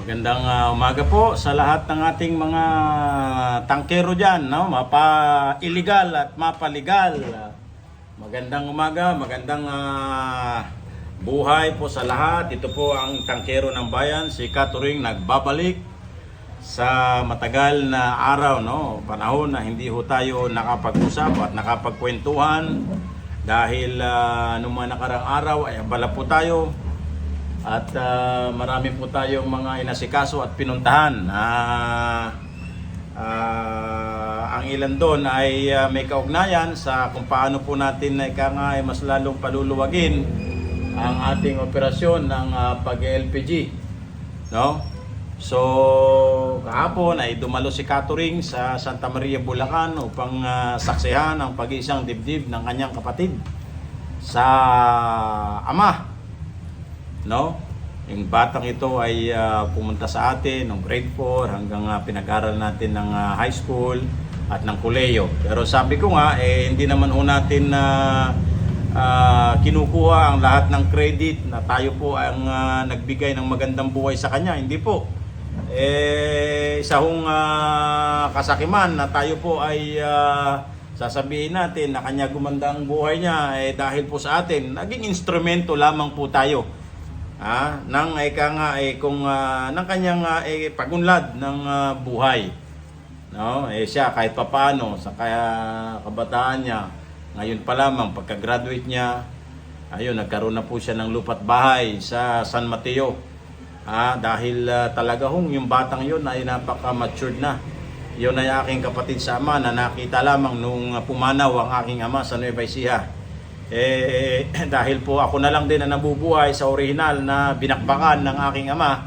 Magandang ah, umaga po sa lahat ng ating mga tangkero dyan, no? mapa-illegal at mapaligal. Magandang umaga, magandang ah, buhay po sa lahat. Ito po ang tangkero ng bayan, si Katuring nagbabalik sa matagal na araw, no? panahon na hindi ho tayo nakapag-usap at nakapagkwentuhan dahil uh, nung mga nakarang araw ay abala po tayo at ah, marami po tayong mga inasikaso at pinuntahan. Ah, ah, ang ilan doon ay ah, may kaugnayan sa kung paano po natin na ika nga ay mas lalong paluluwagin ang ating operasyon ng ah, pag-LPG. No? So, kahapon ay dumalo si Katuring sa Santa Maria, Bulacan upang ah, saksihan ang pag-iisang dibdib ng kanyang kapatid sa ama no? Yung batang ito ay ah, pumunta sa atin ng grade 4 hanggang ah, pinag-aral natin ng ah, high school at ng koleyo. Pero sabi ko nga, eh, hindi naman ho natin na kinukuha ang lahat ng credit na tayo po ang ah, nagbigay ng magandang buhay sa kanya. Hindi po. Eh, isa hong ah, kasakiman na tayo po ay ah, sasabihin natin na kanya gumanda ang buhay niya eh, dahil po sa atin, naging instrumento lamang po tayo ah, ng ika nga eh, kung ah, ng kanyang ah, eh, pagunlad ng ah, buhay. No? Eh siya kahit papaano sa kaya kabataan niya, ngayon pa lamang pagka-graduate niya, ayun nagkaroon na po siya ng lupat bahay sa San Mateo. Ah, dahil ah, talaga hong yung batang yun ay napaka-matured na. Yun ay aking kapatid sa ama na nakita lamang nung pumanaw ang aking ama sa Nueva Ecija. Eh, dahil po ako na lang din na nabubuhay sa original na binakbakan ng aking ama,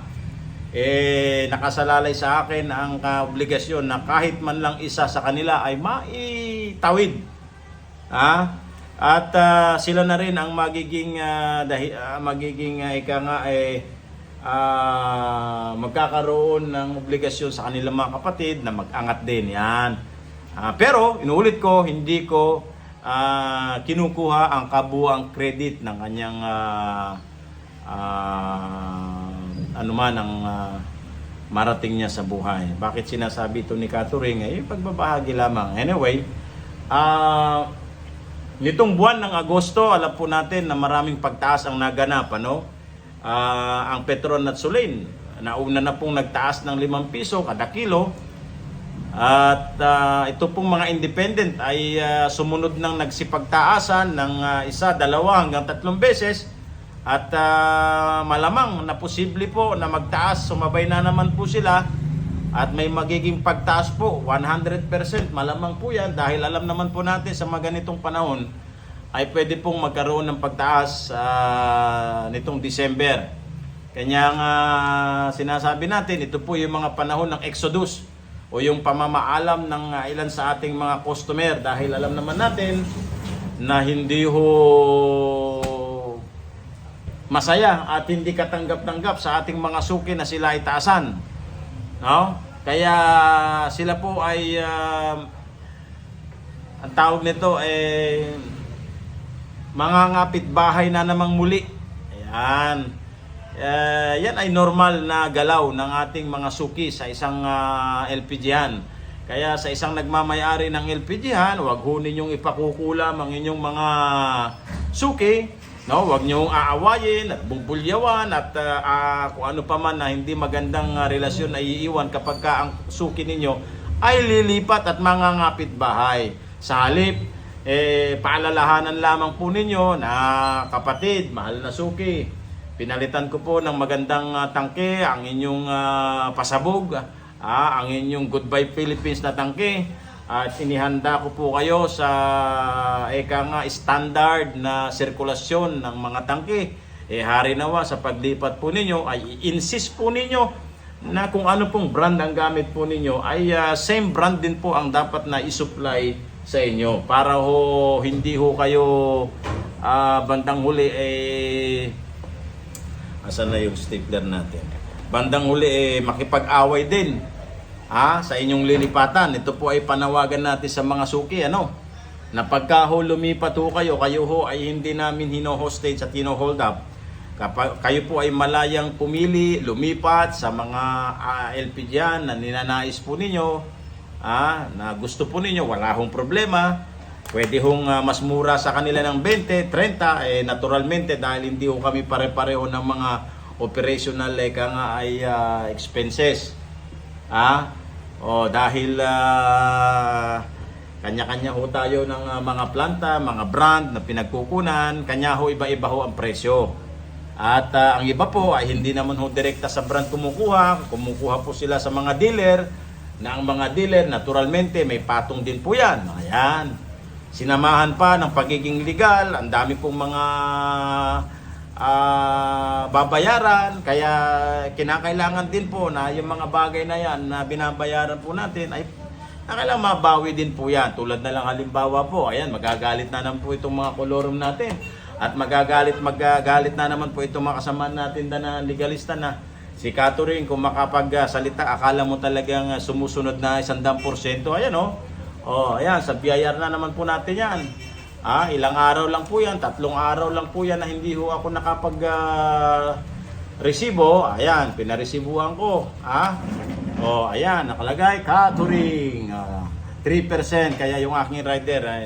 eh, nakasalalay sa akin ang kaobligasyon na kahit man lang isa sa kanila ay maitawid. Ha? At ah, sila na rin ang magiging ah, dahi, ah, magiging ah, ika nga eh ah, magkakaroon ng obligasyon sa kanilang mga kapatid na mag-angat din yan. Ah, pero inuulit ko, hindi ko ah, kinukuha ang kabuang credit ng kanyang ah, ah, anuman ang ah, marating niya sa buhay. Bakit sinasabi ito ni Katuring? Eh, pagbabahagi lamang. Anyway, ah, nitong buwan ng Agosto, alam po natin na maraming pagtaas ang naganap, ano? Ah, ang Petron at Sulin, nauna na pong nagtaas ng 5 piso kada kilo. At ah, ito pong mga independent ay ah, sumunod ng nagsipagtaasan ng ah, isa, dalawa hanggang tatlong beses. At ah, malamang na posible po na magtaas, sumabay na naman po sila. At may magiging pagtaas po, 100% malamang po yan dahil alam naman po natin sa mga ganitong panahon ay pwede pong magkaroon ng pagtaas ah, nitong December. Kanya nga sinasabi natin, ito po yung mga panahon ng exodus o yung pamamaalam ng ah, ilan sa ating mga customer dahil alam naman natin na hindi ho masaya at hindi katanggap-tanggap sa ating mga suki na sila itaasan. No? Kaya sila po ay ah, ang tawag nito eh mga ngapit bahay na namang muli. Ayan. Eh, yan ay normal na galaw ng ating mga suki sa isang ah, LPGhan. Kaya sa isang nagmamayari ng LPGhan, wag ho ninyong ipakukulam ang inyong mga suki. No, wag niyo aawayin at bubulyawan at ah, ah, kung ano pa man na hindi magandang ah, relasyon ay iiwan kapag ka ang suki ninyo ay lilipat at mangangapit bahay. Sa halip, eh, paalalahanan lamang po ninyo na kapatid, mahal na suki. Pinalitan ko po ng magandang ah, tangke ang inyong ah, pasabog, ah, ang inyong Goodbye Philippines na tangke. At inihanda ko po kayo sa eka nga standard na sirkulasyon ng mga tangke. Eh hari nawa sa paglipat po ninyo ay i-insist po ninyo na kung ano pong brand ang gamit po ninyo ay ah, same brand din po ang dapat na i-supply sa inyo para ho hindi ho kayo ah, bandang huli eh asan na yung stapler natin bandang huli eh makipag-away din ha, sa inyong lilipatan. Ito po ay panawagan natin sa mga suki, ano? Na pagka ho lumipat ho kayo, kayo ho ay hindi namin hino-hostage at hino-hold up. Kapag kayo po ay malayang pumili, lumipat sa mga ah, LPG yan na ninanais po ninyo, ah, na gusto po ninyo, wala hong problema. Pwede hong ah, mas mura sa kanila ng 20, 30, eh, naturalmente dahil hindi ho kami pare-pareho ng mga operational eh, nga ay ah, expenses. Ah, o dahil ah, kanya-kanya ho tayo ng ah, mga planta, mga brand na pinagkukunan, kanya ho iba-iba ho ang presyo. At ah, ang iba po ay hindi naman ho direkta sa brand kumukuha, kumukuha po sila sa mga dealer, na ang mga dealer naturalmente may patong din po yan. Ayan. Sinamahan pa ng pagiging legal, ang dami pong mga ah, babayaran, kaya kinakailangan din po na yung mga bagay na yan na binabayaran po natin ay na kailangan mabawi din po yan. Tulad na lang halimbawa po, ayan, magagalit na naman po itong mga kolorum natin. At magagalit, magagalit na naman po itong mga kasama natin na, legalista na si Kato rin, kung makapagsalita, akala mo talagang sumusunod na isandang porsyento. Ayan o. Oh. Oh, ayan, sa BIR na naman po natin yan. Ah, ilang araw lang po yan, tatlong araw lang po yan na hindi ho ako nakapag ah, resibo. Ayan, pinaresibuhan ko. Ah, oh, ayan, nakalagay, Katuring. Ah, 3%, kaya yung aking rider ay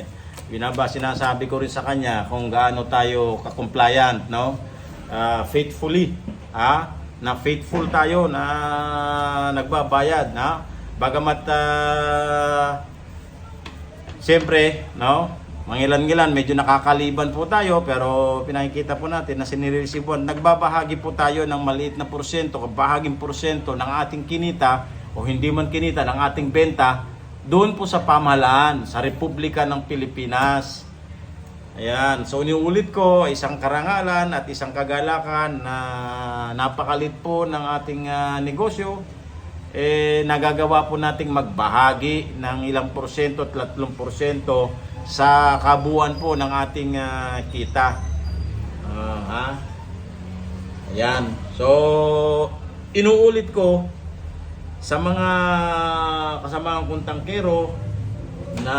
binaba sinasabi ko rin sa kanya kung gaano tayo ka-compliant, no? Ah, faithfully, ah, na faithful tayo na nagbabayad, na bagamat ah, Siyempre, no? Mangilan-ngilan, medyo nakakaliban po tayo pero pinakikita po natin na siniresibuan. Nagbabahagi po tayo ng maliit na porsyento, bahaging porsyento ng ating kinita o hindi man kinita ng ating benta doon po sa pamahalaan, sa Republika ng Pilipinas. Ayan, so iniulit ko, isang karangalan at isang kagalakan na napakalit po ng ating ah, negosyo eh, nagagawa po nating magbahagi ng ilang porsyento, tatlong porsyento sa kabuuan po ng ating ah, kita. Ah, ha? Ayan. So, inuulit ko sa mga kasamaang kong tangkero na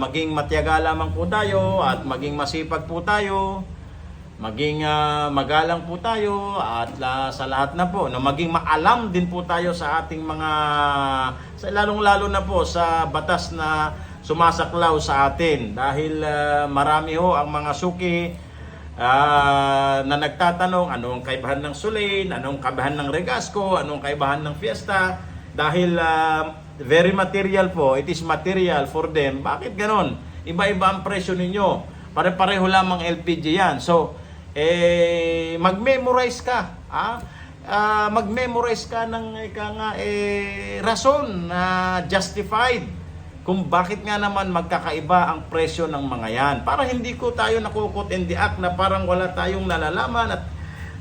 maging matyaga lamang po tayo at maging masipag po tayo maging ah, magalang po tayo at la, sa lahat na po na maging maalam din po tayo sa ating mga sa lalong lalo na po sa batas na sumasaklaw sa atin dahil ah, marami ho ang mga suki ah, na nagtatanong anong kaibahan ng Sulain, anong kaibahan ng Regasco, anong kaibahan ng Fiesta dahil ah, very material po, it is material for them. Bakit ganon? Iba-iba ang presyo ninyo. Pare-pareho lamang LPG yan. So, eh, mag-memorize ka. Ah? Ah, mag-memorize ka ng ika nga, eh, rason na justified kung bakit nga naman magkakaiba ang presyo ng mga yan. Para hindi ko tayo nakukot in the act na parang wala tayong nalalaman at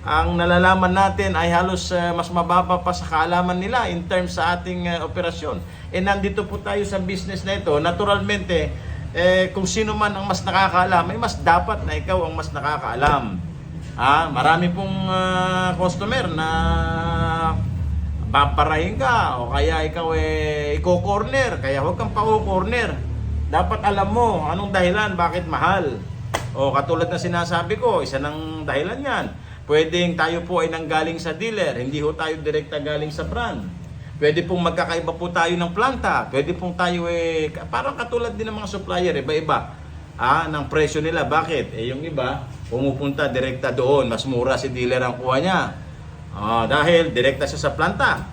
ang nalalaman natin ay halos ah, mas mababa pa sa kaalaman nila in terms sa ating ah, operasyon. E nandito po tayo sa business na ito, naturalmente, eh, kung sino man ang mas nakakaalam, ay mas dapat na ikaw ang mas nakakaalam. Ah, marami pong ah, customer na paparahin ka o kaya ikaw eh iko-corner, kaya huwag kang pa-corner. Dapat alam mo anong dahilan bakit mahal. O katulad na sinasabi ko, isa ng dahilan yan. Pwedeng tayo po ay nanggaling sa dealer, hindi ho tayo direkta galing sa brand. Pwede pong magkakaiba po tayo ng planta. Pwede pong tayo eh, parang katulad din ng mga supplier, iba-iba. Ah, ng presyo nila. Bakit? Eh yung iba, pumupunta direkta doon. Mas mura si dealer ang kuha niya. Ah, dahil direkta siya sa planta.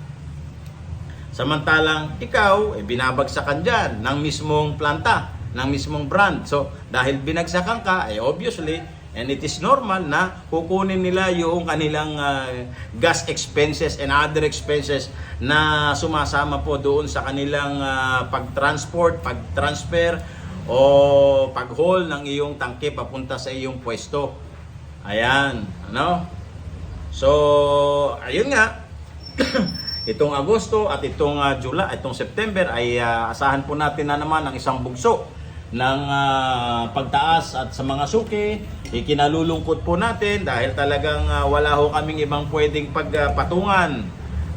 Samantalang ikaw, eh, binabagsakan dyan ng mismong planta, ng mismong brand. So, dahil binagsakan ka, eh, obviously, and it is normal na kukunin nila yung kanilang ah, gas expenses and other expenses na sumasama po doon sa kanilang ah, pag-transport, pag-transfer, o pag-haul ng iyong tangke papunta sa iyong pwesto. Ayan, ano? So, ayun nga. itong Agosto at itong ah, July, itong September ay ah, asahan po natin na naman ang isang bugso ng ah, pagtaas at sa mga suki. Ikinalulungkot po natin dahil talagang ah, wala ho kaming ibang pwedeng pagpatungan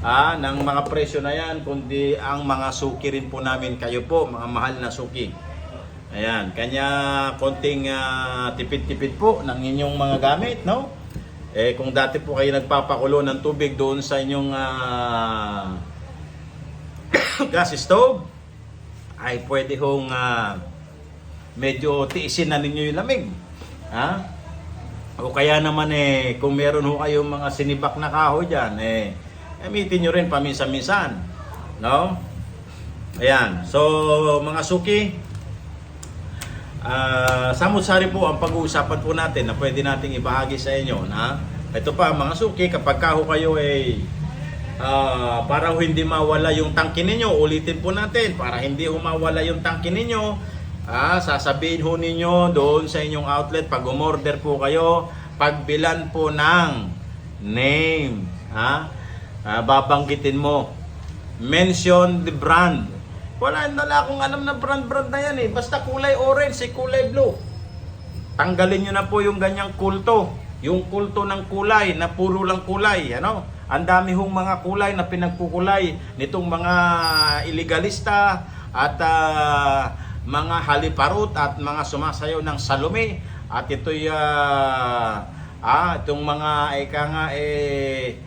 ah, ng mga presyo na yan kundi ang mga suki rin po namin kayo po, mga mahal na suki. Ayan, kanya konting ah, tipid-tipid po ng inyong mga gamit, no? Eh kung dati po kayo nagpapakulo ng tubig doon sa inyong ah, gas stove, ay pwede hong ah, medyo tiisin na ninyo yung lamig. Ha? O kaya naman eh, kung meron ho kayong mga sinibak na kahoy dyan, eh, gamitin nyo rin paminsan-minsan. No? Ayan. So, mga suki, ah samot-sari po ang pag-uusapan po natin na pwede nating ibahagi sa inyo na ito pa mga suki kapag ka ho kayo ay ah, para ho hindi mawala yung tangke ninyo ulitin po natin para hindi ho mawala yung tangke ninyo ah, sasabihin ho ninyo doon sa inyong outlet pag umorder po kayo pagbilan po ng name ha? Ah, babanggitin mo. Mention the brand wala na akong alam na brand-brand na yan eh. Basta kulay orange, eh, kulay blue. Tanggalin nyo na po yung ganyang kulto. Yung kulto ng kulay, na puro lang kulay. Ano? Ang dami hong mga kulay na pinagkukulay nitong mga iligalista at ah, mga haliparot at mga sumasayaw ng Salome. At ito'y ah, ah, itong mga ika nga eh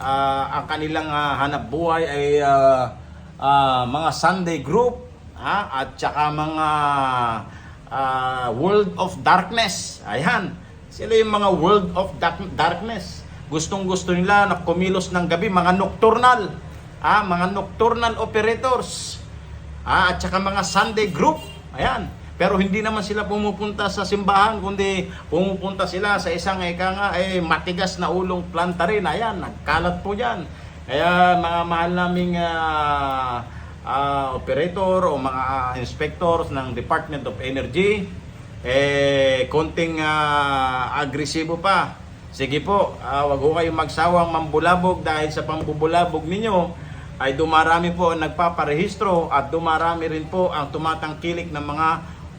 ah, ang kanilang ah, hanap buhay ay ah, ah, mga Sunday group ha at saka mga ah, World of Darkness. Ayan. Sila yung mga World of Dark- Darkness. Gustong gusto nila na kumilos ng gabi, mga nocturnal. Ah, mga nocturnal operators. Ah, at saka mga Sunday group. Ayan. Pero hindi naman sila pumupunta sa simbahan, kundi pumupunta sila sa isang eka nga, eh, matigas na ulong planta rin. Ayan, nagkalat po yan. Kaya mga mahal naming ah, ah, operator o mga ah, inspectors ng Department of Energy, eh, konting ah, agresibo pa. Sige po, ah, wag ho kayong magsawang mambulabog dahil sa pambubulabog ninyo ay dumarami po ang nagpaparehistro at dumarami rin po ang tumatangkilik ng mga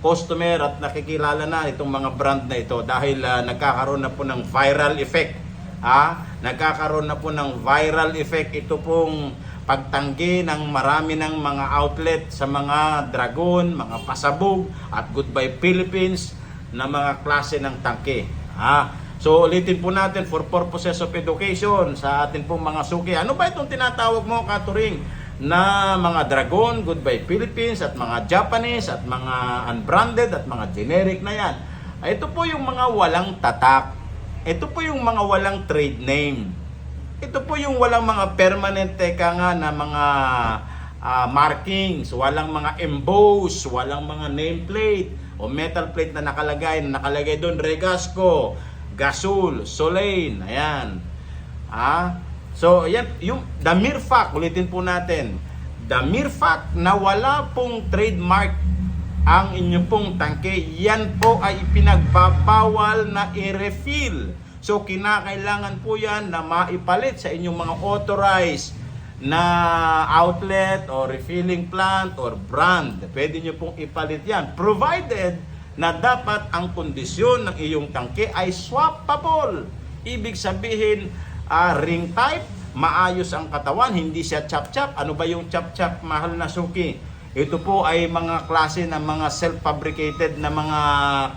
customer at nakikilala na itong mga brand na ito dahil ah, nagkakaroon na po ng viral effect. Ha? Nagkakaroon na po ng viral effect ito pong pagtanggi ng marami ng mga outlet sa mga Dragon, mga Pasabog at Goodbye Philippines na mga klase ng tangke. Ha? So ulitin po natin for purposes of education sa atin pong mga suki. Ano ba itong tinatawag mo, Katuring? Na mga Dragon, Goodbye Philippines at mga Japanese at mga unbranded at mga generic na yan. Ito po yung mga walang tatak. Ito po yung mga walang trade name. Ito po yung walang mga permanent teka nga na mga ah, markings, walang mga emboss, walang mga nameplate o metal plate na nakalagay, na nakalagay doon Regasco, Gasol, Solane, ayan. Ah, so yan yung the mere fact, ulitin po natin. The mere fact na wala pong trademark ang inyong pong tangke, yan po ay ipinagbabawal na i-refill. So kinakailangan po yan na maipalit sa inyong mga authorized na outlet or refilling plant or brand. Pwede nyo pong ipalit yan. Provided na dapat ang kondisyon ng iyong tangke ay swappable. Ibig sabihin, ah, ring type, maayos ang katawan, hindi siya chap-chap. Ano ba yung chap-chap, mahal na suki? Ito po ay mga klase ng mga self-fabricated na mga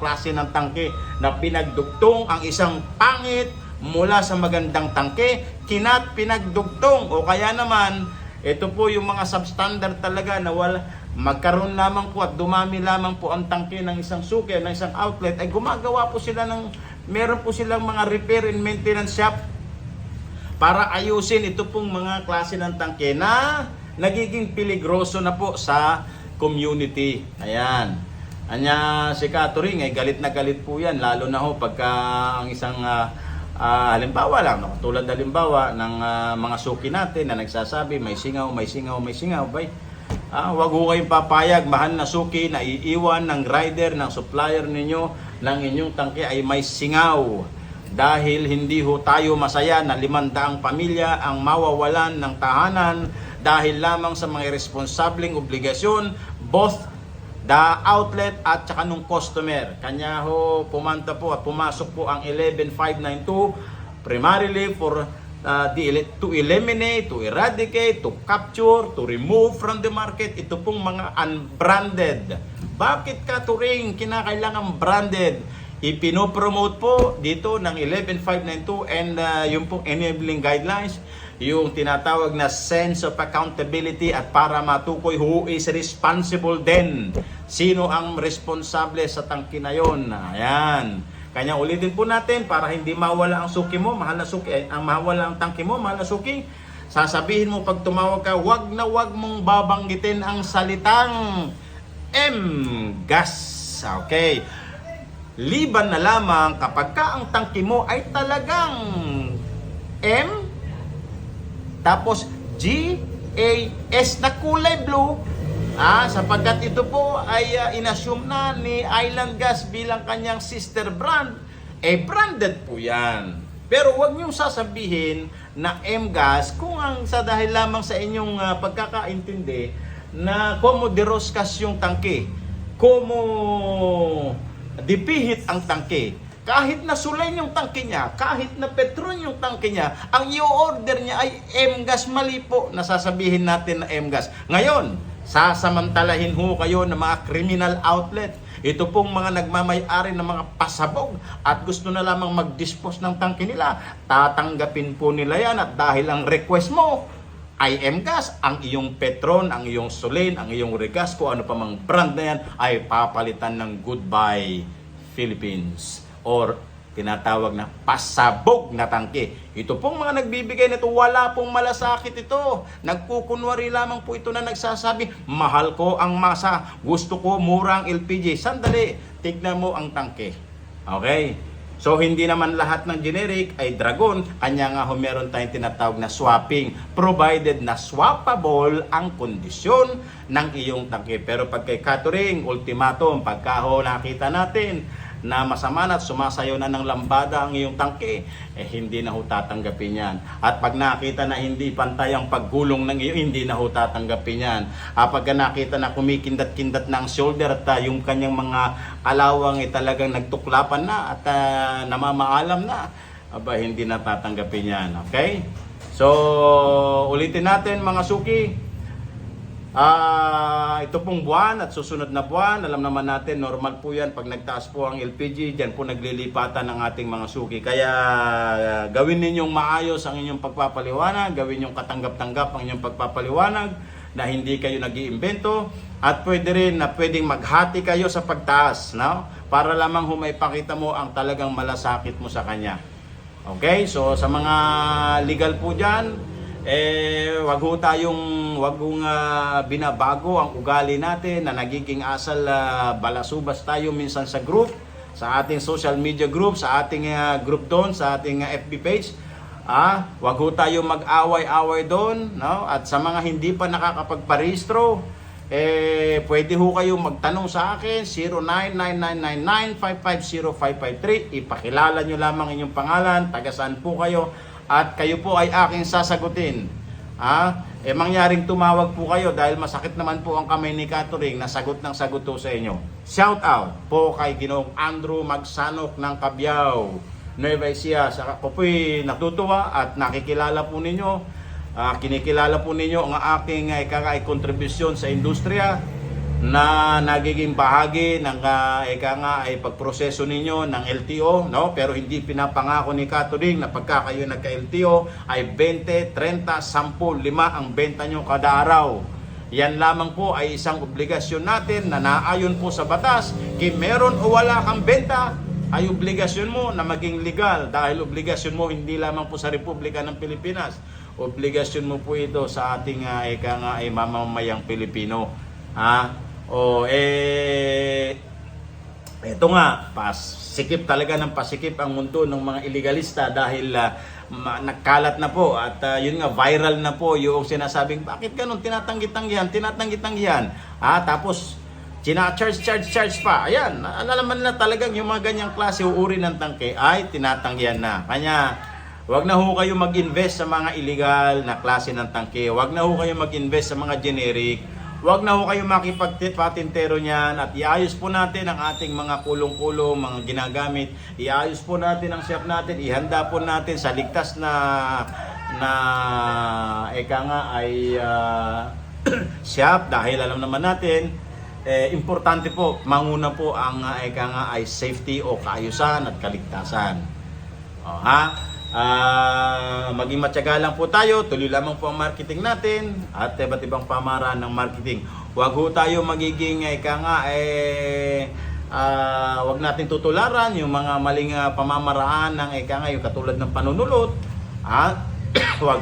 klase ng tangke na pinagdugtong ang isang pangit mula sa magandang tangke, kinat pinagdugtong. O kaya naman ito po yung mga substandard talaga na wala magkaroon lamang po at dumami lamang po ang tangke ng isang suki, ng isang outlet ay gumagawa po sila ng meron po silang mga repair and maintenance shop. Para ayusin ito pong mga klase ng tangke na nagiging peligroso na po sa community. Ayan. Anya si Katuring ay galit na galit po yan lalo na ho pagka ang isang ah, ah, halimbawa lang no, tulad halimbawa ng ah, mga suki natin na nagsasabi may singaw, may singaw, may singaw bay. Ah, wag ho kayong papayag mahal na suki na iiwan ng rider ng supplier ninyo ng inyong tangke ay may singaw dahil hindi ho tayo masaya na limandaang pamilya ang mawawalan ng tahanan dahil lamang sa mga irresponsableng obligasyon both the outlet at saka nung customer. Kanya ho pumanta po at pumasok po ang 11592 primarily for uh, the, to eliminate, to eradicate, to capture, to remove from the market ito pong mga unbranded. Bakit ka turing kinakailangan branded? ipinopromote po dito ng 11592 and uh, yung pong enabling guidelines, yung tinatawag na sense of accountability at para matukoy who is responsible din. Sino ang responsable sa tangki na yon. Ayan. Kanya ulitin po natin para hindi mawala ang suki mo, mahal na suki, eh, ang mawala ang tangki mo, mahal na suki. Sasabihin mo pag tumawag ka, wag na wag mong babanggitin ang salitang M gas. Okay. Liban na lamang kapag ka ang tangki mo ay talagang M tapos G A S na kulay blue Ah, sapagkat ito po ay uh, inassume na ni Island Gas bilang kanyang sister brand, eh branded po yan. Pero huwag niyong sasabihin na M-Gas kung ang sa dahil lamang sa inyong uh, pagkakaintindi na como deroskas yung tangke, como dipihit ang tangke. Kahit na sulay yung tangke niya, kahit na petron yung tangke niya, ang i-order niya ay M-Gas mali po na sasabihin natin na M-Gas. Ngayon, sasamantalahin ho kayo ng mga criminal outlet. Ito pong mga nagmamay-ari ng mga pasabog at gusto na lamang mag-dispose ng tangke nila. Tatanggapin po nila yan at dahil ang request mo ay M-Gas, ang iyong Petron, ang iyong Solane, ang iyong Regas, kung ano pa mang brand na yan, ay papalitan ng Goodbye Philippines or tinatawag na pasabog na tangke. Ito pong mga nagbibigay nito, wala pong malasakit ito. Nagkukunwari lamang po ito na nagsasabi, mahal ko ang masa, gusto ko murang LPG. Sandali, tignan mo ang tangke. Okay? So hindi naman lahat ng generic ay dragon, kanya nga ho meron tayong tinatawag na swapping, provided na swappable ang kondisyon ng iyong tangke. Pero pag kay catering, ultimatum, pagka ho nakita natin na masama na at sumasayaw na ng lambada ang iyong tangke, eh hindi na ho tatanggapin yan. At pag nakita na hindi pantay ang paggulong ng iyo, hindi na ho tatanggapin yan. Ah, pag nakita na kumikindat-kindat na ang shoulder at ah, yung kanyang mga alawang ay talagang nagtuklapan na at ah, namamaalam na, aba hindi na tatanggapin yan. Okay? So, ulitin natin mga suki, Ah, ito pong buwan at susunod na buwan, alam naman natin normal po 'yan pag nagtaas po ang LPG, diyan po naglilipatan ng ating mga suki. Kaya ah, gawin ninyong maayos ang inyong pagpapaliwanag, gawin ninyong katanggap-tanggap ang inyong pagpapaliwanag na hindi kayo nag-iimbento at pwede rin na pwedeng maghati kayo sa pagtaas, no? Para lamang humaipakita mo ang talagang malasakit mo sa kanya. Okay? So sa mga legal po diyan, eh wag ho tayong wag hong ah, binabago ang ugali natin na nagiging asal ah, balasubas tayo minsan sa group sa ating social media group sa ating ah, group doon sa ating ah, FB page. Ah wag ho tayo mag-away-away doon no? At sa mga hindi pa nakakapagparehistro eh pwede ho kayong magtanong sa akin 099999550553 ipakilala nyo lamang inyong pangalan taga saan po kayo at kayo po ay aking sasagutin. Ha? Eh mangyaring tumawag po kayo dahil masakit naman po ang kamay ni Catering na sagot ng sagot sa inyo. Shout out po kay Ginoong Andrew Magsanok ng Kabyao, Nueva Ecija. Saka po po'y natutuwa at nakikilala po ninyo, ah, kinikilala po ninyo ang aking uh, kakay kontribusyon sa industriya na nagiging bahagi ng uh, eka nga ay pagproseso ninyo ng LTO no? Pero hindi pinapangako ni Catering na pagka kayo nagka LTO ay 20, 30, 10, 5 ang benta nyo kada araw. Yan lamang po ay isang obligasyon natin na naayon po sa batas. Kung meron o wala kang benta ay obligasyon mo na maging legal. Dahil obligasyon mo hindi lamang po sa Republika ng Pilipinas. Obligasyon mo po ito sa ating uh, eka nga ay mamamayang Pilipino. Ha o eh eto nga, pasikip talaga ng pasikip ang mundo ng mga illegalista dahil uh, nagkalat na po at ah, yun nga viral na po yung sinasabing bakit ganun tinatanggi-tanggihan, tinatanggi-tanggihan. Ah, tapos China-charge, charge, charge pa. Ayan, nalalaman na talagang yung mga ganyang klase uuri ng tangke ay tinatanggihan na. Kanya, wag na ho kayo mag-invest sa mga illegal na klase ng tangke. Wag na ho kayo mag-invest sa mga generic. Huwag na ho kayo makipagpatintero niyan at iayos po natin ang ating mga kulong-kulong, mga ginagamit. Iayos po natin ang shop natin, ihanda po natin sa ligtas na na eka nga ay ah, shop dahil alam naman natin eh, importante po, manguna po ang uh, eka nga ay safety o kaayusan at kaligtasan. O, ha? Ah, maging matyaga lang po tayo, tuloy lamang po ang marketing natin at iba't ibang pamaraan ng marketing. Huwag ho tayo magiging eka nga eh ah, wag natin tutularan yung mga maling ah, pamamaraan ng eka nga yung katulad ng panunulot. Ha? Huwag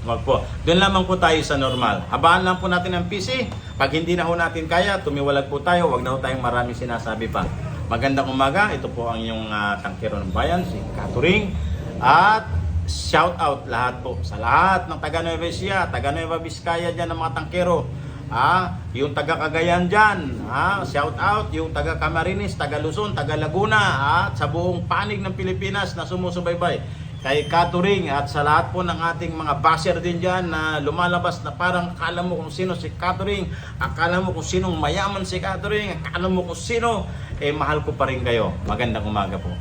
Wag po. Doon lamang po tayo sa normal. Habaan lang po natin ang PC. Pag hindi na ho natin kaya, tumiwalag po tayo. Wag na ho tayong maraming sinasabi pa. Magandang umaga. Ito po ang inyong uh, tangkero ng bayan, si Katuring. At shout out lahat po sa lahat ng taga Nueva Ecija, taga Nueva Vizcaya dyan ng mga tangkero. Ah, yung taga Cagayan dyan, ah, shout out yung taga Camarines, taga Luzon, taga Laguna, at sa buong panig ng Pilipinas na sumusubaybay kay Katuring at sa lahat po ng ating mga basher din dyan na lumalabas na parang akala mo kung sino si Katuring, akala mo kung sinong mayaman si Katuring, akala mo kung sino, eh mahal ko pa rin kayo. Magandang umaga po.